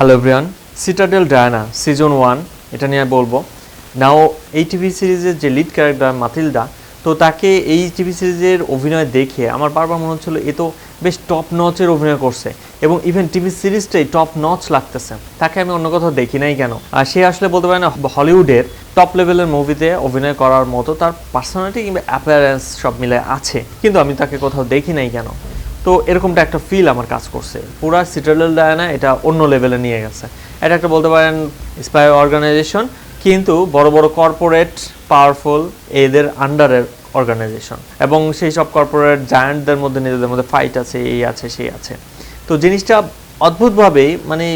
Hello everyone Citadel Diana season one এটা নিয়ে বলব। নাও এই টিভি সিরিজের যে লিড ক্যারেক্টার মাতিলদা তো তাকে এই টিভি সিরিজের অভিনয় দেখে আমার বারবার মনে হচ্ছিল, এ তো বেশ টপ নচের অভিনয় করছে এবং ইভেন টিভি সিরিজটাই টপ নচ লাগতেছে। তাকে আমি অন্য কোথাও দেখি নাই কেন? আর সে আসলে বলতে পারে না হলিউডের টপ লেভেলের মুভিতে অভিনয় করার মতো তার পার্সোনালিটি কিংবা অ্যাপিয়ারেন্স সব মিলে আছে, কিন্তু আমি তাকে কোথাও দেখি নাই কেন? তো এরকমটা একটা ফিল আমার কাজ করছে। পুরা সিটারেল ডায়ানা এটা অন্য লেভেলে নিয়ে গেছে। এটা একটা বলতে পারেন স্পাই অর্গানাইজেশন কিন্তু বড় বড় কর্পোরেট পাওয়ারফুল এদের আন্ডারের অর্গানাইজেশন এবং সেই সব কর্পোরেট জায়ান্টদের মধ্যে, নিজেদের মধ্যে ফাইট আছে, এই আছে, সেই আছে। তো জিনিসটা অদ্ভুতভাবেই মানে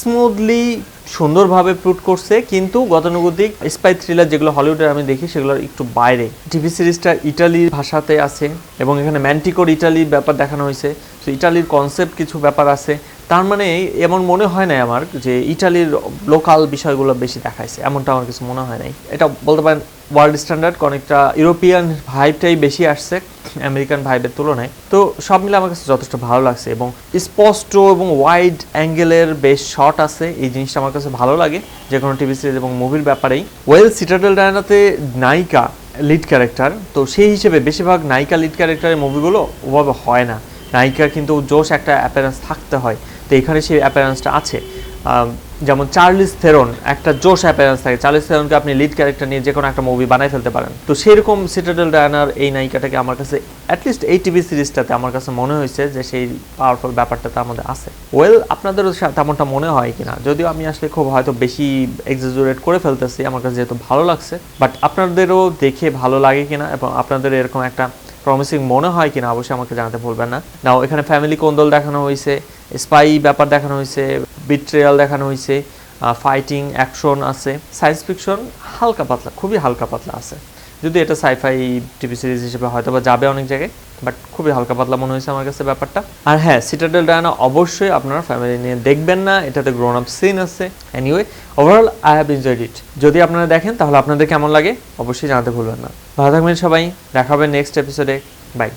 স্মুথলি সুন্দরভাবে প্রুট করছে, কিন্তু গতানুগতিক স্পাই থ্রিলার যেগুলো হলিউডের আমি দেখি, সেগুলোর একটু বাইরে। টিভি সিরিজটা ইটালির ভাষাতে আছে, এবং এখানে ম্যান্টিকোর ইটালির ব্যাপার দেখানো হয়েছে। তো ইটালির কনসেপ্ট কিছু ব্যাপার আছে। তার মানে এমন মনে হয় না আমার যে ইটালির লোকাল বিষয়গুলো বেশি দেখাইছে, এমনটা আমার কিছু মনে হয় নাই। এটা বলতে পারেন ওয়ার্ল্ড স্ট্যান্ডার্ড অনেকটা ইউরোপিয়ান ভাইবটাই বেশি আসছে আমেরিকান ভাইবের তুলনায়। তো সব মিলে আমার কাছে যথেষ্ট ভালো লাগছে এবং স্পষ্ট এবং ওয়াইড অ্যাঙ্গেলের বেশ শট আছে, এই জিনিসটা আমার কাছে ভালো লাগে। যে কোনো টিভি সিরিজ এবং মুভির ব্যাপারেই। ওয়েল সিটাডেল ডায়নাতে নায়িকা লিড ক্যারেক্টার তো সেই হিসেবে বেশিরভাগ নায়িকা লিড ক্যারেক্টারের মুভিগুলো ওভাবে হয় না। নায়িকার কিন্তু জোশ একটা অ্যাপিয়ারেন্স থাকতে হয়। তো এখানে সেই অ্যাপিয়ারেন্সটা আছে। যেমন চার্লিস থেরন একটা জোশ অ্যাপিয়ারেন্স থাকে। চার্লিস থেরনকে আপনি লিড ক্যারেক্টার নিয়ে যে কোনো একটা মুভি বানাই ফেলতে পারেন। তো সেরকম সিটাডেল ডায়ানার এই নায়িকাটাকে আমার কাছে অ্যাটলিস্ট এই টিভি সিরিজটাতে আমার কাছে মনে হয়েছে যে সেই পাওয়ারফুল ব্যাপারটা তার মধ্যে আছে। ওয়েল আপনাদেরও তেমনটা মনে হয় কিনা? যদিও আমি আসলে খুব হয়তো বেশি এক্সাজুরেট করে ফেলতেছি, আমার কাছে যেহেতু ভালো লাগছে। বাট আপনাদেরও দেখে ভালো লাগে কিনা এবং আপনাদের এরকম একটা প্রমিসিং মনে হয় কিনা, অবশ্যই আমাকে জানাতে ভুলবেন না। নাও এখানে ফ্যামিলি কোন্দল দেখানো হয়েছে। স্পাই ব্যাপার দেখানো হয়েছে বিট্রেয়াল দেখানো হয়েছে ফাইটিং অ্যাকশন আছে। সায়েন্স ফিকশন হালকা পাতলা, খুবই হালকা পাতলা আছে। যদি এটা সাইফাই টিভি সিরিজ হিসেবে হয়তো বা যাবে অনেক জায়গায় বাট খুবই হালকা পাতলা মনে হয়েছে আমার কাছে ব্যাপারটা। আর হ্যাঁ সিটাডেল ডায়ানা অবশ্যই আপনারা ফ্যামিলি নিয়ে দেখবেন না, এটাতে গ্রোন আপ সিন আছে। Anyway overall I have enjoyed it যদি আপনারা দেখেন, তাহলে আপনাদের কেমন লাগে? অবশ্যই জানাতে ভুলবেন না। ভালো থাকবেন সবাই, দেখা হবে নেক্সট এপিসোডে বাই